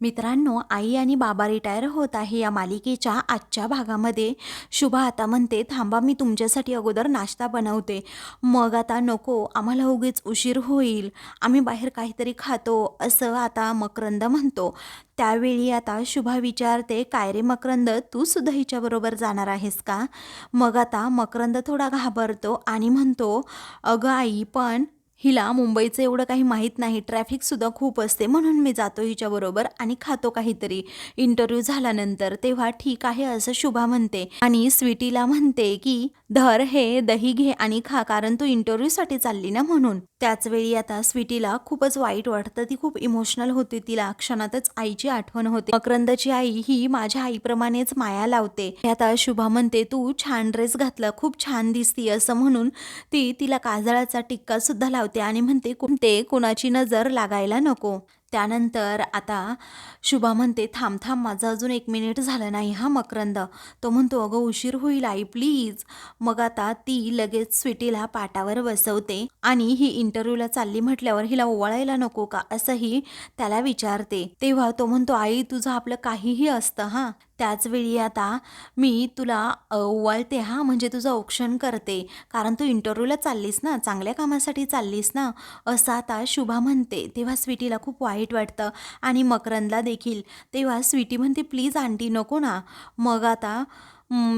मित्रांनो आई आणि बाबा रिटायर होत आहे. या मालिकेच्या आजच्या भागामध्ये शुभा आता म्हणते थांबा मी तुमच्यासाठी अगोदर नाश्ता बनवते. मग आता नको आम्हाला उगीच उशीर होईल. आम्ही बाहेर काहीतरी खातो असं आता मकरंद म्हणतो. त्यावेळी आता शुभा विचारते काय रे मकरंद तू सुद्धा हिच्याबरोबर जाणार आहेस का? मग आता मकरंद थोडा घाबरतो आणि म्हणतो अगं आई पण हिला मुंबईचं एवढं काही माहीत नाही. ट्रॅफिकसुद्धा खूप असते. म्हणून मी जातो हिच्याबरोबर आणि खातो काहीतरी. इंटरव्ह्यू झाल्यानंतर तेव्हा ठीक आहे असं शुभा म्हणते. आणि स्वीटीला म्हणते की धर हे दही घे आणि खा कारण तू इंटरव्ह्यूसाठी चालली ना म्हणून. त्याच वेळी आता स्वीटीला खूपच वाईट वाटतं. ती खूप इमोशनल होती. तिला क्षणातच आईची आठवण होते. मकरंदची आई ही माझ्या आईप्रमाणेच माया लावते. आता शुभा म्हणते तू छान ड्रेस घातला. खूप छान दिसती. असं म्हणून ती तिला काजळाचा टिक्का सुद्धा लावते आणि म्हणते कोणते कुणाची नजर लागायला नको. त्यानंतर आता शुभा म्हणते थांब थांब माझं अजून एक मिनिट झालं नाही हा मकरंद. तो म्हणतो अगं उशीर होईल आई प्लीज. मग आता ती लगेच स्वीटीला पाटावर बसवते आणि ही इंटरव्ह्यूला चालली म्हटल्यावर हिला ओवाळायला नको का असंही त्याला विचारते. तेव्हा तो म्हणतो आई तुझं आपलं काहीही असतं हां. त्याचवेळी आता मी तुला ओवाळते हा? म्हणजे तुझं औक्षण करते. कारण तू इंटरव्ह्यूला चाललीस ना? चांगल्या कामासाठी चाललीस ना? असं आता शुभा म्हणते. तेव्हा स्वीटीला खूप वाईट वाटतं. आणि मकरंदला देखील. तेव्हा स्वीटी म्हणते प्लीज आंटी नको ना. मग आता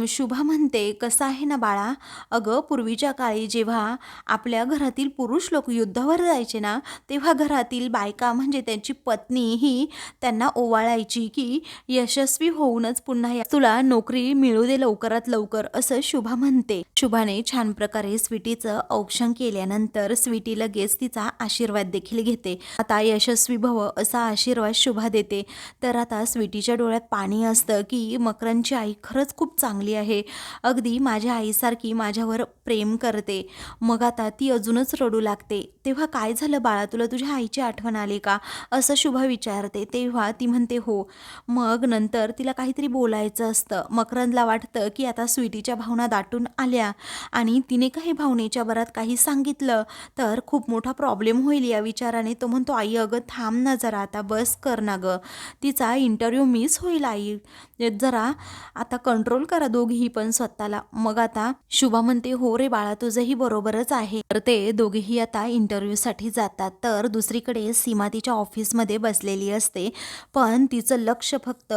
शुभा म्हणते. कसं आहे ना बाळा? अगं पूर्वीच्या काळी जेव्हा आपल्या घरातील पुरुष लोक युद्धावर जायचे ना तेव्हा घरातील बायका म्हणजे त्यांची पत्नी ही त्यांना ओवाळायची की यशस्वी होऊनच पुन्हा तुला नोकरी मिळू दे लवकरात लवकर असं शुभा म्हणते. शुभाने छान प्रकारे स्वीटीचं औक्षण केल्यानंतर स्वीटी लगेच तिचा आशीर्वाद देखील घेते. आता यशस्वी भव असा आशीर्वाद शुभा देते. तर आता स्वीटीच्या डोळ्यात पाणी असतं की मकरांची आई खरंच खूप चांगली आहे. अगदी माझ्या आईसारखी माझ्यावर प्रेम करते. मग आता ती अजूनच रडू लागते. तेव्हा काय झालं बाळा तुला तुझ्या आईची आठवण आली का? असं शुभा विचारते. तेव्हा ती म्हणते हो. मग नंतर तिला काहीतरी बोलायचं असतं. मकरंदला वाटतं की आता स्वीटीच्या भावना दाटून आल्या. आणि तिने काही भावनेच्या बरात काही सांगितलं? तर खूप मोठा प्रॉब्लेम होईल या विचाराने. तो म्हणतो आई अगं थांब ना जरा. आता बस कर ना गं. तिचा इंटरव्ह्यू मिस होईल आई. जरा आता कंट्रोल करा दोघीही पण स्वतःला. मग आता शुभा म्हणते हो रे बाळा तुझंही बरोबरच आहे. तर ते दोघेही आता इंटरव्ह्यूसाठी जातात. तर दुसरीकडे सीमा तिच्या ऑफिसमध्ये बसलेली असते. पण तिचं लक्ष फक्त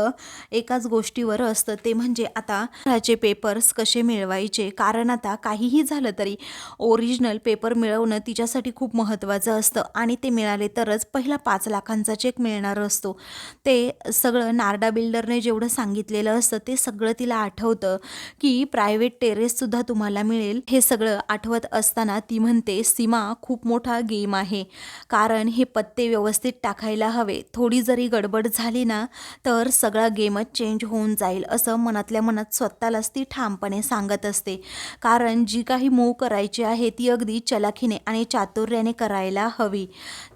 एकाच गोष्टीवर असतं. ते म्हणजे आता घराचे पेपर्स कसे मिळवायचे? कारण आता काहीही झालं तरी ओरिजिनल पेपर मिळवणं तिच्यासाठी खूप महत्त्वाचं असतं. आणि ते मिळाले तरच पहिला पाच लाखांचा चेक मिळणार असतो. ते सगळं नारडा बिल्डरने जेवढं सांगितलेलं असतं ते सगळं तिला आठवतं. आठवतं की प्रायव्हेट टेरेससुद्धा तुम्हाला मिळेल. हे सगळं आठवत असताना ती म्हणते सीमा खूप मोठा गेम आहे. कारण हे पत्ते व्यवस्थित टाकायला हवे. थोडी जरी गडबड झाली ना तर सगळा गेमच चेंज होऊन जाईल असं मनातल्या मनात स्वतःलाच ती ठामपणे सांगत असते. कारण जी काही मूव करायची आहे ती अगदी चलाखीने आणि चातुर्याने करायला हवी.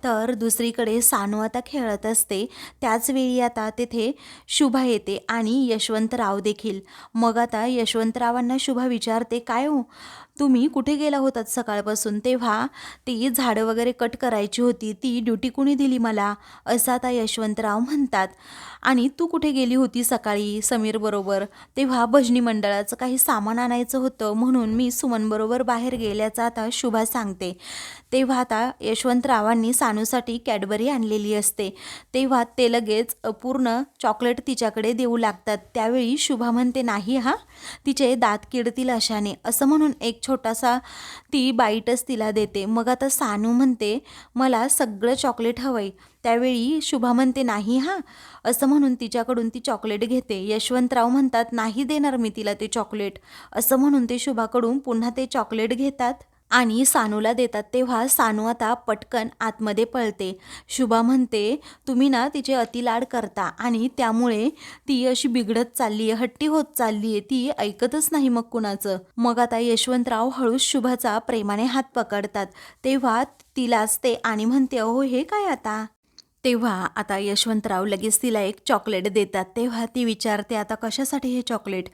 तर दुसरीकडे सानू आता खेळत असते. त्याचवेळी आता तेथे शुभा येते आणि यशवंतराव देखील. मग आता यशवंतरावांना शुभा विचारते. काय हो? तुम्ही कुठे गेला होतात सकाळपासून? तेव्हा ती झाडं वगैरे कट करायची होती. ती ड्युटी कुणी दिली मला? असं आता यशवंतराव म्हणतात. आणि तू कुठे गेली होती सकाळी समीरबरोबर तेव्हा भजनी मंडळाचं काही सामान आणायचं होतं म्हणून मी सुमनबरोबर बाहेर गेल्याचा आता शुभा सांगते. तेव्हा आता यशवंतरावांनी सानूसाठी कॅडबरी आणलेली असते. तेव्हा ते लगेच पूर्ण चॉकलेट तिच्याकडे देऊ लागतात. त्यावेळी शुभा म्हणते नाही हा तिचे दात किडतील अशाने. असं म्हणून एक छोटासा ती बाईटच तिला देते. मग आता सानू म्हणते मला सगळं चॉकलेट हवंय. त्यावेळी शुभा म्हणते नाही हां. असं म्हणून तिच्याकडून ती चॉकलेट घेते. यशवंतराव म्हणतात नाही देणार मी तिला ते चॉकलेट. असं म्हणून ते शुभाकडून पुन्हा ते चॉकलेट घेतात. आणि सानूला देतात. तेव्हा सानू आता पटकन आतमध्ये पळते. शुभा म्हणते तुम्ही ना तिचे अतिलाड करता आणि त्यामुळे ती अशी बिघडत चालली आहे हट्टी होत चालली आहे ती ऐकतच नाही मग कुणाचं. मग आता यशवंतराव हळूच शुभाचा प्रेमाने हात पकडतात. तेव्हा तिला असते आणि म्हणते अहो हे काय आता? तेव्हा आता यशवंतराव लगेच तिला एक चॉकलेट देतात. तेव्हा ती विचारते आता कशासाठी हे चॉकलेट?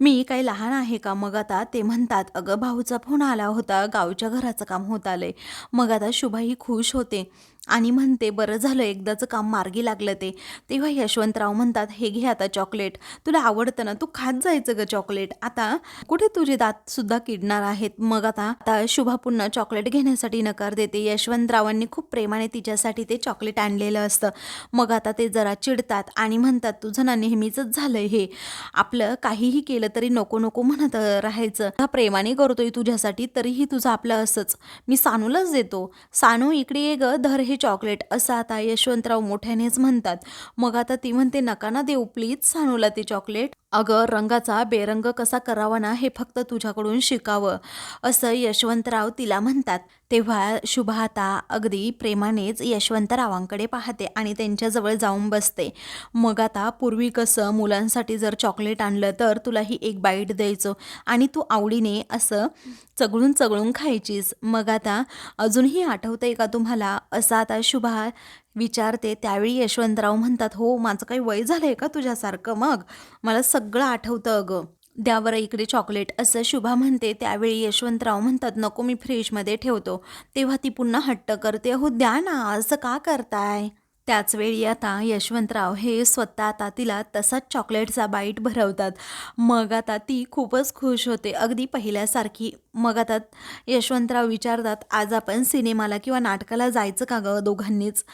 मी काही लहान आहे का? मग आता ते म्हणतात अगं भाऊचा फोन आला होता. गावच्या घराचं काम होत आलंय. मग आता शुभाही खुश होते आणि म्हणते बरं झालं एकदाचं काम मार्गी लागलं ते. तेव्हा यशवंतराव म्हणतात हे घे आता चॉकलेट. तुला आवडतं ना तू खात जायचं ग चॉकलेट. आता कुठे तुझे दात सुद्धा किडणार आहेत? मग आता आता शुभा पुन्हा चॉकलेट घेण्यासाठी नकार देते. यशवंतरावांनी खूप प्रेमाने तिच्यासाठी ते चॉकलेट आणलेलं असतं. मग आता ते जरा चिडतात आणि म्हणतात तुझं ना नेहमीच झालंय हे. आपलं काहीही केलं तरी नको नको म्हणत राहायचं. हा प्रेमाने करतोय तुझ्यासाठी तरीही तुझं आपलं असंच. मी सानूलाच देतो. सानू इकडे ये ग धर हे चॉकलेट असं आता यशवंतराव मोठ्यानेच म्हणतात. मग आता ती म्हणते नका ना देऊ प्लीज सानूला ते चॉकलेट अगं रंगाचा बेरंग कसा करावा ना हे फक्त तुझ्याकडून शिकावं. असं यशवंतराव तिला म्हणतात. तेव्हा शुभा आता अगदी प्रेमानेच यशवंतरावांकडे पाहते आणि त्यांच्याजवळ जाऊन बसते. मग आता पूर्वी कसं मुलांसाठी जर चॉकलेट आणलं तर तुला ही एक बाईट द्यायचो आणि तू आवडीने असं चगळून चगळून खायचीस. मग आता अजूनही आठवतंय का तुम्हाला? असं आता शुभा विचारते त्यावेळी यशवंतराव म्हणतात हो माझं काही वय झालंय का तुझ्यासारखं मग? मला सगळं आठवतं अगं. द्यावर इकडे चॉकलेट. असं शुभा म्हणते त्यावेळी यशवंतराव म्हणतात नको मी फ्रीजमध्ये ठेवतो. तेव्हा ती पुन्हा हट्ट करते हो द्या ना असं का करताय? त्याच वेळी आता यशवंतराव हे स्वतः आता तिला तसाच चॉकलेटचा बाईट भरवतात. मग आता ती खूपच खुश होते. अगदी पहिल्यासारखी. मग आता यशवंतराव विचारतात आज आपण सिनेमाला किंवा नाटकाला जायचं का गं दोघांनीच?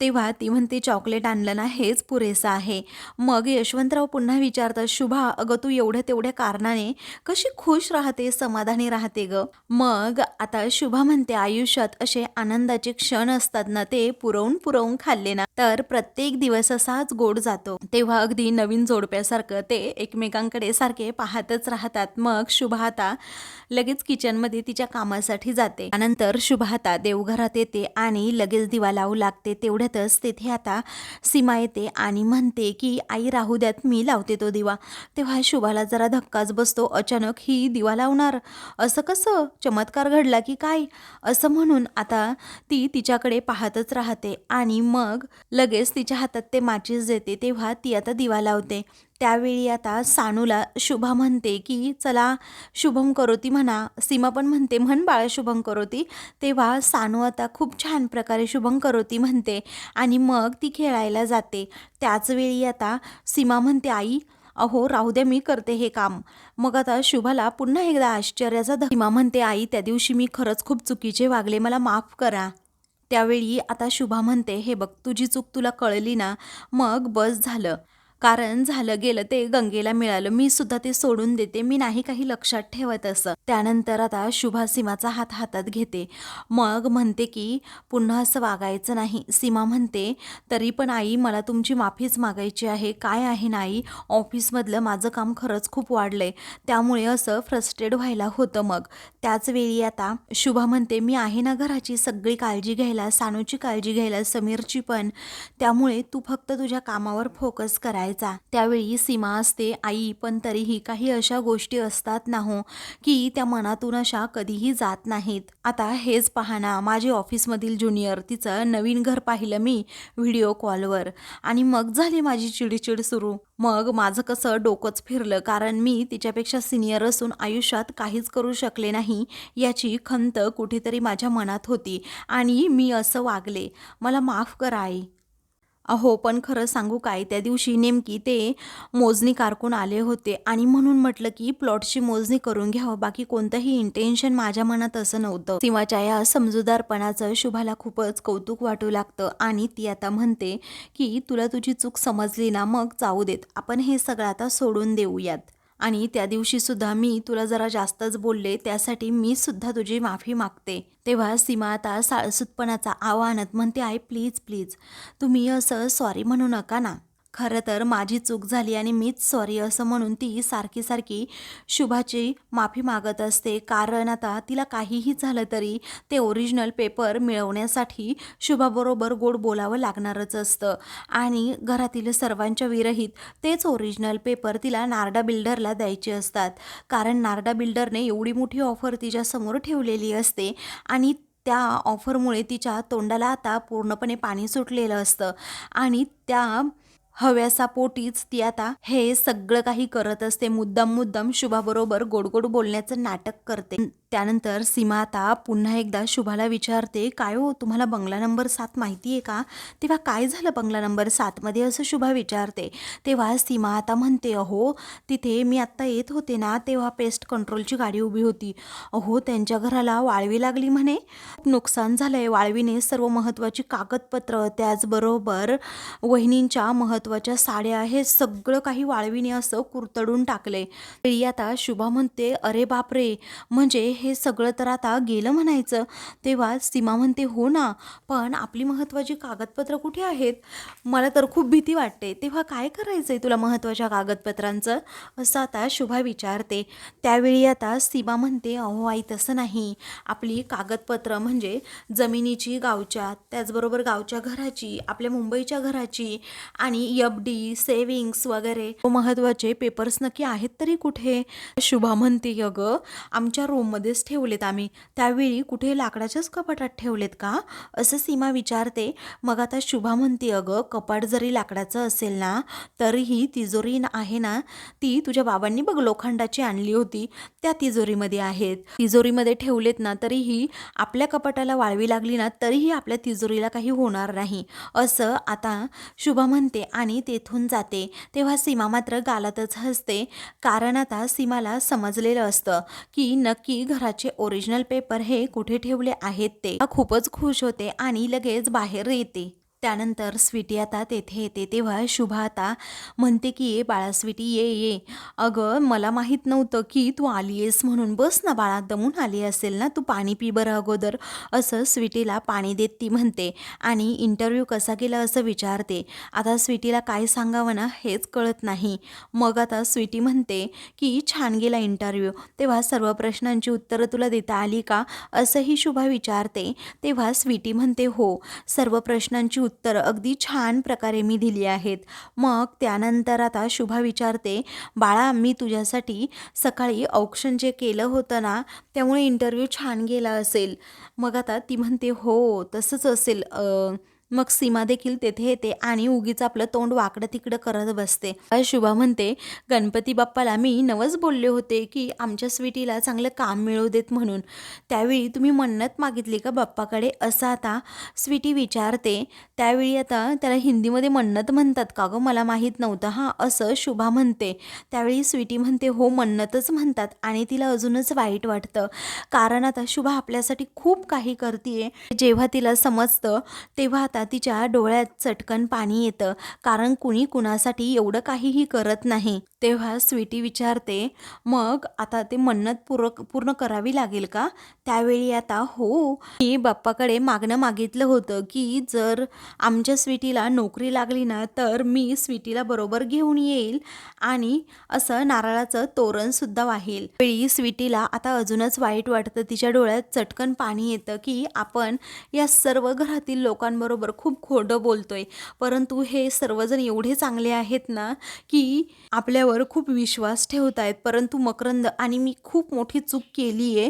तेव्हा ती म्हणते चॉकलेट आणलं ना हेच पुरेसं आहे. मग यशवंतराव पुन्हा विचारतात शुभा अगं तू एवढ्या तेवढ्या कारणाने कशी खुश राहते समाधानी राहते ग? मग आता शुभा म्हणते आयुष्यात असे आनंदाचे क्षण असतात ना ते पुरवून पुरवून खाल्ले ना तर प्रत्येक दिवस असाच गोड जातो. तेव्हा अगदी नवीन जोडप्यासारखं ते एकमेकांकडे सारखे पाहतच राहतात. मग शुभा आता लगेच किचनमध्ये तिच्या कामासाठी जाते. त्यानंतर शुभा आता देवघरात येते आणि लगेच दिवा लावू लागते तेवढ्यातच तेथे आता सीमा येते आणि म्हणते की आई राहू द्यात मी लावते तो दिवा. तेव्हा शुभाला जरा धक्काच बसतो. अचानक ही दिवा लावणार. असं कसं? चमत्कार घडला की काय? असं म्हणून आता ती तिच्याकडे पाहतच राहते आणि मग लगेच तिच्या हातात ते माचीस देते. तेव्हा ती आता दिवा लावते. त्यावेळी आता सानूला शुभा म्हणते की चला शुभम करोती म्हणा. सीमा पण म्हणते म्हण बाळा शुभम करोती. तेव्हा सानू आता खूप छान प्रकारे शुभम करोती म्हणते आणि मग ती खेळायला जाते. त्याचवेळी आता सीमा म्हणते आई अहो राहू द्या मी करते हे काम. मग आता शुभाला पुन्हा एकदा आश्चर्याचा धीमा म्हणते आई त्या दिवशी मी खरंच खूप चुकीचे वागले मला माफ करा. त्यावेळी आता शुभा म्हणते हे बघ तुझी चूक तुला कळली ना? मग बस झालं. कारण झालं गेलं ते गंगेला मिळालं. मी सुद्धा ते सोडून देते. मी नाही काही लक्षात ठेवत असं. त्यानंतर आता शुभा सीमाचा हात हातात घेते. मग म्हणते की पुन्हा असं वागायचं नाही. सीमा म्हणते तरी पण आई मला तुमची माफीच मागायची आहे. काय आहे ना आई? ऑफिसमधलं माझं काम खरंच खूप वाढलंय. त्यामुळे असं फ्रस्ट्रेट व्हायला होतं मग. त्याच वेळी आता शुभा म्हणते मी आहे ना घराची सगळी काळजी घ्यायला सानूची काळजी घ्यायला समीरची पण. त्यामुळे तू फक्त तुझ्या कामावर फोकस कराय त्यावेळी सीमा असते. आई पण तरीही काही अशा गोष्टी असतात ना हो की त्या मनातून अशा कधीही जात नाहीत. आता हेच पहा माझे ऑफिसमधील ज्युनियर तिचं नवीन घर पाहिलं मी व्हिडिओ कॉलवर. आणि मग झाली माझी चिडचिड सुरू. मग माझं कसं डोकंच फिरलं कारण मी तिच्यापेक्षा सिनियर असून आयुष्यात काहीच करू शकले नाही याची खंत कुठेतरी माझ्या मनात होती. आणि मी असं वागले. मला माफ करा आई. अहो पण खरं सांगू काय? त्या दिवशी नेमकी ते मोजणी कारकून आले होते आणि म्हणून म्हटलं की प्लॉटची मोजणी करून घ्यावं बाकी कोणतंही इंटेन्शन माझ्या मनात असं नव्हतं. सीमाच्या या समजूदारपणाचं शुभाला खूपच कौतुक वाटू लागतं आणि ती आता म्हणते की तुला तुझी चूक समजली ना मग जाऊ देत. आपण हे सगळं आता सोडून देऊयात. आणि त्या दिवशी सुद्धा मी तुला जरा जास्तच बोलले त्यासाठी मी सुद्धा तुझी माफी मागते. तेव्हा सीमा आता साळसूतपणाचा आव्हानात म्हणते आहे प्लीज प्लीज तुम्ही असं सॉरी म्हणू नका ना. खरं तर माझी चूक झाली आणि मीच सॉरी असं म्हणून ती सारखी सारखी शुभाची माफी मागत असते. कारण आता तिला काहीही झालं तरी ते ओरिजिनल पेपर मिळवण्यासाठी शुभाबरोबर गोड बोलावं लागणारच असतं. आणि घरातील सर्वांच्या विरहित तेच ओरिजिनल पेपर तिला नारडा बिल्डरला द्यायचे असतात. कारण नारडा बिल्डरने एवढी मोठी ऑफर तिच्यासमोर ठेवलेली असते आणि त्या ऑफरमुळे तिच्या तोंडाला आता पूर्णपणे पाणी सुटलेलं असतं. आणि त्या हव्यासा पोटीच ती आता हे सगळं काही करत असते. मुद्दाम मुद्दाम शुभाबरोबर गोड गोड बोलण्याचं नाटक करते. त्यानंतर सीमा आता पुन्हा एकदा शुभाला विचारते काय हो तुम्हाला बंगला नंबर सात माहिती आहे का? तेव्हा काय झालं बंगला नंबर सातमध्ये असं शुभा विचारते. तेव्हा सीमा आता म्हणते अहो तिथे मी आत्ता येत होते ना तेव्हा पेस्ट कंट्रोलची गाडी उभी होती. अहो त्यांच्या घराला वाळवी लागली म्हणे. नुकसान झालं आहे वाळवीने सर्व महत्त्वाची कागदपत्र त्याचबरोबर वहिनींच्या महत्त्वाच्या साड्या हे सगळं काही वाळवीने असं कुरतडून टाकले तरी आता शुभा म्हणते अरे बापरे! म्हणजे हे सगळं तर आता गेलं म्हणायचं. तेव्हा सीमा म्हणते हो ना पण आपली महत्त्वाची कागदपत्रं कुठे आहेत? मला तर खूप भीती वाटते. तेव्हा काय करायचं आहे तुला महत्त्वाच्या कागदपत्रांचं? असं आता शुभा विचारते. त्यावेळी आता सीमा म्हणते अहो आई तसं नाही. आपली कागदपत्रं म्हणजे जमिनीची गावच्या त्याचबरोबर गावच्या घराची आपल्या मुंबईच्या घराची आणि एफ डी सेविंग्स वगैरे. महत्त्वाचे पेपर्स नक्की आहेत तरी कुठे? शुभा म्हणते अगं आमच्या रूममध्ये रूममध्येच ठेवलेत आम्ही. त्यावेळी कुठे लाकडाच्याच कपाटात ठेवलेत का? असं सीमा विचारते. मग आता शुभा म्हणते अगं कपाट जरी लाकडाचं असेल ना तरीही तिजोरी आहे ना? ती तुझ्या बाबांनी बघ लोखंडाची आणली होती. त्या तिजोरीमध्ये आहेत. तिजोरीमध्ये ठेवलेत ना तरीही आपल्या कपाटाला वाळवी लागली ना तरीही आपल्या तिजोरीला काही होणार नाही. असं आता शुभा म्हणते आणि तेथून जाते. तेव्हा सीमा मात्र गालातच हसते. कारण आता सीमाला समजलेलं असतं की नक्की घराचे ओरिजिनल पेपर हे कुठे ठेवले आहेत ते? खूपच खुश होते आणि लगेच बाहेर येते. त्यानंतर स्वीटी आता तेथे येते. तेव्हा शुभा आता म्हणते की ये बाळा स्वीटी ये ये. अगं मला माहीत नव्हतं की तू आली आहेस म्हणून. बस ना बाळा दमून आली असेल ना तू पाणी पी बरं अगोदर. असं स्वीटीला पाणी देत ती म्हणते आणि इंटरव्ह्यू कसा केला असं विचारते. आता स्वीटीला काय सांगावं ना हेच कळत नाही. मग आता स्वीटी म्हणते की छान गेला इंटरव्ह्यू तेव्हा सर्व प्रश्नांची उत्तरं तुला देता आली का? असंही शुभा विचारते. तेव्हा स्वीटी म्हणते हो. सर्व प्रश्नांची उत्तरं अगदी छान प्रकारे मी दिली आहेत. मग त्यानंतर आता शुभा विचारते बाळा मी तुझ्यासाठी सकाळी औक्षण जे केलं होतं ना त्यामुळे इंटरव्ह्यू छान गेला असेल. मग आता ती म्हणते हो तसंच असेल. मग सीमा देखील तेथे येते आणि उगीच आपलं तोंड वाकडं तिकडं करत बसते. शुभा म्हणते गणपती बाप्पाला मी नवच बोलले होते की आमच्या स्वीटीला चांगलं काम मिळू देत म्हणून. त्यावेळी तुम्ही मन्नत मागितली का बाप्पाकडे? असं आता स्वीटी विचारते. त्यावेळी आता त्याला हिंदीमध्ये मन्नत म्हणतात का गं? मला माहीत नव्हतं. हां असं शुभा म्हणते. त्यावेळी स्वीटी म्हणते हो मन्नतच म्हणतात आणि तिला अजूनच वाईट वाटतं. कारण आता शुभा आपल्यासाठी खूप काही करते जेव्हा तिला समजतं तेव्हा आता तिच्या डोळ्यात चटकन पाणी येतं कारण कुणी कुणासाठी एवढं काहीही करत नाही. तेव्हा स्वीटी विचारते मग आता ते मन्नत पूर्ण पूर्ण करावी लागेल का? त्यावेळी आता हो. मी बाप्पाकडे मागणं मागितलं होतं की जर आमच्या स्वीटीला नोकरी लागली ना तर मी स्वीटीला बरोबर घेऊन येईल आणि असं नारळाचं तोरणसुद्धा वाहेल. वेळी स्वीटीला आता अजूनच वाईट वाटतं तिच्या डोळ्यात चटकन पाणी येतं की आपण या सर्व घरातील लोकांबरोबर खूप खोडं बोलतोय. परंतु हे सर्वजण एवढे चांगले आहेत ना की आपल्यावर खूप विश्वास ठेवत आहेत परंतु मकरंद आणि मी खूप मोठी चूक केली आहे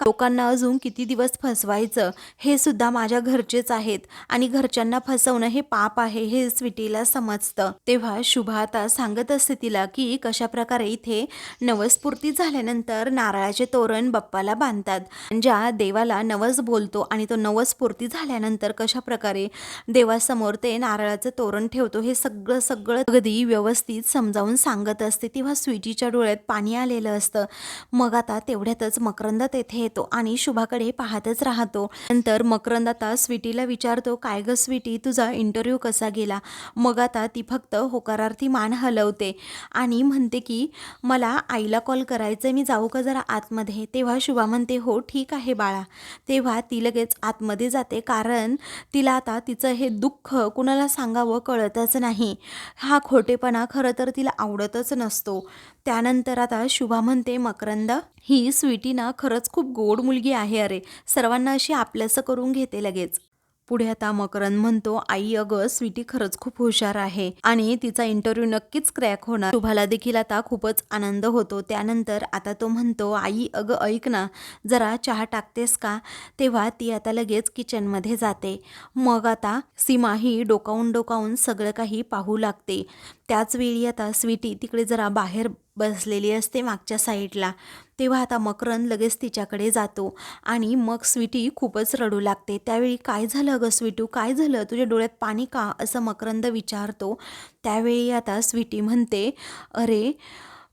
लोकांना अजून किती दिवस फसवायचं हे सुद्धा माझ्या घरचेच आहेत. आणि घरच्यांना फसवणं हे पाप आहे हे स्वीटीला समजतं. तेव्हा शुभा आता सांगत असते तिला की कशा प्रकारे इथे नवस्फूर्ती झाल्यानंतर नारळाचे तोरण बाप्पाला बांधतात. ज्या देवाला नवस बोलतो आणि तो नवस्फूर्ती झाल्यानंतर कशा प्रकारे देवासमोर ते नारळाचं तोरण ठेवतो हे सगळं सगळं अगदी व्यवस्थित समजावून सांगत असते. तेव्हा स्वीटीच्या डोळ्यात पाणी आलेलं असतं. मग आता तेवढ्यातच मकरंद तेथे येतो आणि शुभाकडे पाहतच राहतो. नंतर मकरंद आता स्वीटीला विचारतो काय ग स्वीटी तुझा इंटरव्ह्यू कसा गेला? मग आता ती फक्त होकारार्थी मान हलवते आणि म्हणते की मला आईला कॉल करायचं मी जाऊ का जरा आतमध्ये? तेव्हा शुभा म्हणते हो ठीक आहे बाळा. तेव्हा ती लगेच आतमध्ये जाते कारण तिला आता तिचं हे दुःख कुणाला सांगावं कळतच नाही. हा खोटेपणा खरं तर तिला आवडतच नसतो. त्यानंतर आता शुभा म्हणते मकरंद ही स्वीटी ना खरंच खूप गोड मुलगी आहे. अरे सर्वांना अशी आपलंसं करून घेते लगेच. पुढे आता मकरन म्हणतो आई अगं स्वीटी खरंच खूप हुशार आहे आणि तिचा इंटरव्ह्यू नक्कीच क्रॅक होणार. शुभाला देखील आता खूपच आनंद होतो. त्यानंतर आता तो म्हणतो आई अगं ऐक ना जरा चहा टाकतेस का? तेव्हा ती आता लगेच किचनमध्ये जाते. मग आता सीमा ही डोकावून डोकावून सगळं काही पाहू लागते. त्याच वेळी आता स्वीटी तिकडे जरा बाहेर बसलेली असते मागच्या साईडला. तेव्हा आता मकरंद लगेच तिच्याकडे जातो आणि मग स्वीटी खूपच रडू लागते. त्यावेळी काय झालं अगं स्वीटू? काय झालं? तुझ्या डोळ्यात पाणी का? असं मकरंद विचारतो. त्यावेळी आता स्वीटी म्हणते अरे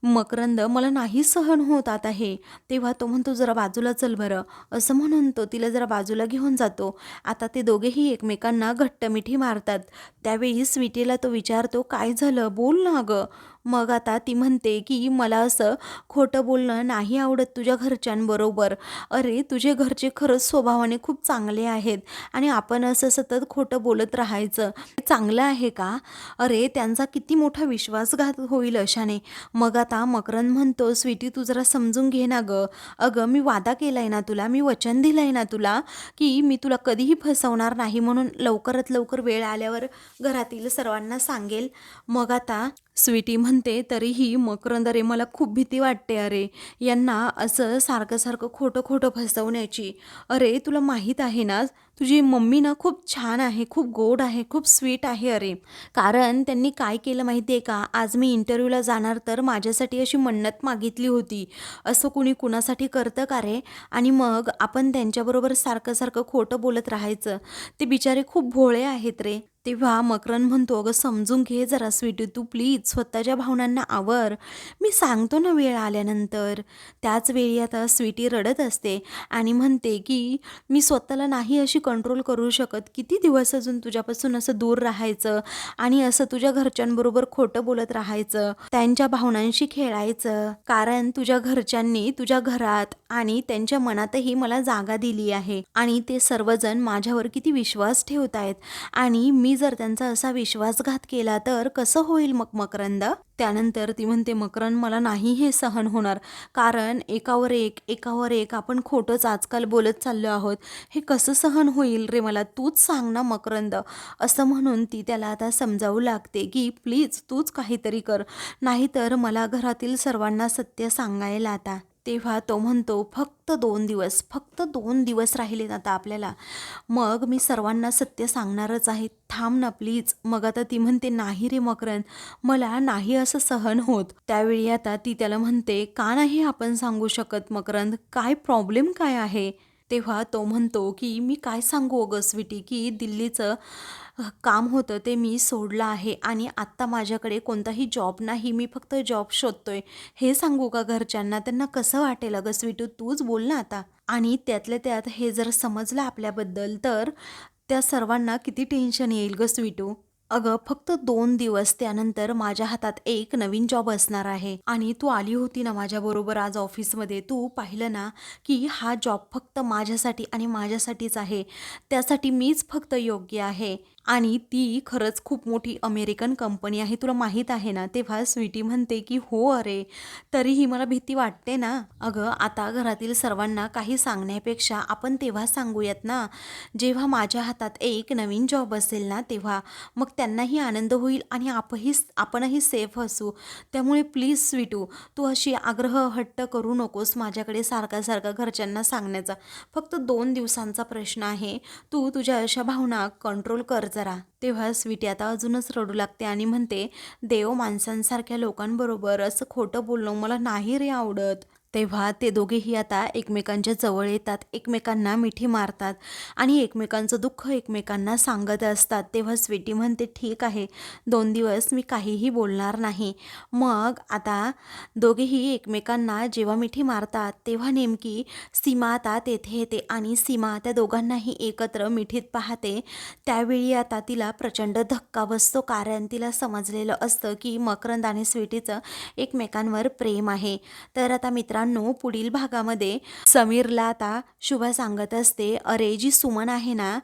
मकरंद मला नाही सहन होत आता हे. तेव्हा तो म्हणतो जरा बाजूला चल बरं. असं म्हणून तो तिला जरा बाजूला घेऊन जातो. आता ते दोघेही एकमेकांना घट्ट मिठी मारतात. त्यावेळी स्वीटीला तो विचारतो काय झालं? बोल ना गं. मग आता ती म्हणते की मला असं खोटं बोलणं नाही आवडत तुझ्या घरच्यांबरोबर. अरे तुझे घरचे खरंच स्वभावाने खूप चांगले आहेत आणि आपण असं सतत खोटं बोलत राहायचं. चांगलं आहे का? अरे त्यांचा किती मोठा विश्वासघात होईल अशाने. मग आता मकरंद म्हणतो स्वीटी तू जरा समजून घे ना गं. अगं मी वादा केला आहे ना तुला मी वचन दिलं आहे ना तुला की मी तुला कधीही फसवणार नाही म्हणून लवकरात लवकर वेळ आल्यावर घरातील सर्वांना सांगेल. मग आता स्वीटी म्हणते तरीही मकरंद रे मला खूप भीती वाटते अरे. यांना असं सारखं सारखं खोटं खोटं फसवण्याची अरे तुला माहीत आहे ना तुझी मम्मी ना खूप छान आहे खूप गोड आहे खूप स्वीट आहे अरे. कारण त्यांनी काय केलं माहिती आहे का? आज मी इंटरव्ह्यूला जाणार तर माझ्यासाठी अशी मन्नत मागितली होती. असं कुणी कुणासाठी करतं का रे? आणि मग आपण त्यांच्याबरोबर सारखं सारखं खोटं बोलत राहायचं. ते बिचारे खूप भोळे आहेत रे. तेव्हा मकरन म्हणतो अगं समजून घे जरा स्वीटी तू प्लीज स्वतःच्या भावनांना आवर. मी सांगतो ना वेळ आल्यानंतर. त्याच वेळी आता स्वीटी रडत असते आणि म्हणते की मी स्वतःला नाही अशी कंट्रोल करू शकत. किती दिवस अजून तुझ्यापासून असं दूर राहायचं आणि असं तुझ्या घरच्यांबरोबर खोटं बोलत राहायचं? त्यांच्या भावनांशी खेळायचं. कारण तुझ्या घरच्यांनी तुझ्या घरात आणि त्यांच्या मनातही मला जागा दिली आहे आणि ते सर्वजण माझ्यावर किती विश्वास ठेवत आहेत आणि मी जर त्यांचा असा विश्वासघात केला तर कसं होईल मग मकरंद? त्यानंतर ती म्हणते मकरंद मला नाही हे सहन होणार. कारण एकावर एक एकावर एक आपण खोटंच आजकाल बोलत चाललो आहोत. हे कसं सहन होईल रे मला? तूच सांग ना मकरंद. असं म्हणून ती त्याला आता समजावू लागते की प्लीज तूच काहीतरी कर. नाहीतर मला घरातील सर्वांना सत्य सांगायला आता तेव्हा तो म्हणतो फक्त दोन दिवस फक्त दोन दिवस राहिलेत आता आपल्याला. मग मी सर्वांना सत्य सांगणारच आहे. थांब ना प्लीज मग आता ती म्हणते नाही रे मकरंद मला नाही असं सहन होत. त्यावेळी आता ती त्याला म्हणते का नाही आपण सांगू शकत मकरंद? काय प्रॉब्लेम काय आहे? तेव्हा तो म्हणतो की मी काय सांगू अगं स्वीटी की दिल्लीचं काम होतं ते मी सोडलं आहे आणि आत्ता माझ्याकडे कोणताही जॉब नाही मी फक्त जॉब शोधतोय. हे सांगू का घरच्यांना? त्यांना कसं वाटेल अगं स्वीटू? तूच बोल ना आता. आणि त्यातल्या त्यात हे जर समजलं आपल्याबद्दल तर त्या सर्वांना किती टेन्शन येईल गं स्वीटू? अगं फक्त दोन दिवस त्यानंतर माझ्या हातात एक नवीन जॉब असणार आहे. आणि तू आली होती ना माझ्याबरोबर आज ऑफिसमध्ये तू पाहिलं ना की हा जॉब फक्त माझ्यासाठी आणि माझ्यासाठीच आहे. त्यासाठी मीच फक्त योग्य आहे. आणि ती खरंच खूप मोठी अमेरिकन कंपनी आहे. तुला माहीत आहे ना तेव्हा स्वीटी म्हणते की हो अरे तरीही मला भीती वाटते ना. अगं आता घरातील सर्वांना काही सांगण्यापेक्षा आपण तेव्हा सांगूयात ना. जेव्हा माझ्या हातात एक नवीन जॉब असेल ना तेव्हा मग त्यांनाही आनंद होईल आणि आपही आपणही सेफ असू. त्यामुळे प्लीज स्वीटू तू अशी आग्रह हट्ट करू नकोस माझ्याकडे सारखा सारखा घरच्यांना सांगण्याचा. फक्त दोन दिवसांचा प्रश्न आहे. तू तुझ्या अशा भावना कंट्रोल कर जरा. तेव्हा स्वीटी आता अजूनच रडू लागते आणि म्हणते देव माणसांसारख्या लोकांबरोबर असं खोटं बोलणं मला नाही रे आवडत. तेव्हा ते दोघेही आता एकमेकांच्या जवळ येतात. एकमेकांना मिठी मारतात आणि एकमेकांचं दुःख एकमेकांना सांगत असतात. तेव्हा स्वीटी म्हणते ठीक आहे दोन दिवस मी काहीही बोलणार नाही. मग आता दोघेही एकमेकांना जेव्हा मिठी मारतात तेव्हा नेमकी सीमा आता तेथे येते आणि सीमा त्या दोघांनाही एकत्र मिठीत पाहते. त्यावेळी आता तिला प्रचंड धक्का बसतो कारण तिला समजलेलं असतं की मकरंद आणि स्वीटीचं एकमेकांवर प्रेम आहे. तर आता मित्रांनो पुढील भागामध्ये समीरला आता शुभा सांगत असते अरे जी सुमन आहे ना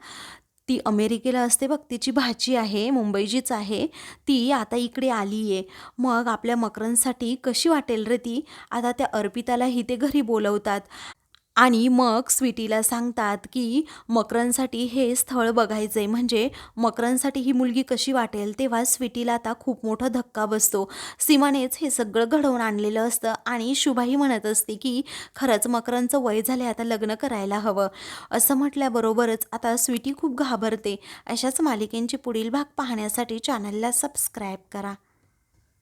ती अमेरिकेला असते बघ तिची भाची आहे मुंबईचीच आहे ती आता इकडे आली आहे मग आपल्या मकरांसाठी कशी वाटेल रे ती? आता त्या अर्पितालाही ते घरी बोलवतात. आणि मग स्वीटीला सांगतात की मकरांसाठी हे स्थळ बघायचं आहे म्हणजे मकरांसाठी ही मुलगी कशी वाटेल? तेव्हा स्वीटीला आता खूप मोठा धक्का बसतो. सीमानेच हे सगळं घडवून आणलेलं असतं आणि शुभाही म्हणत असते की खरंच मकरांचं वय झाले आता लग्न करायला हवं. असं म्हटल्याबरोबरच आता स्वीटी खूप घाबरते. अशाच मालिकेंची पुढील भाग पाहण्यासाठी चॅनलला सबस्क्राईब करा.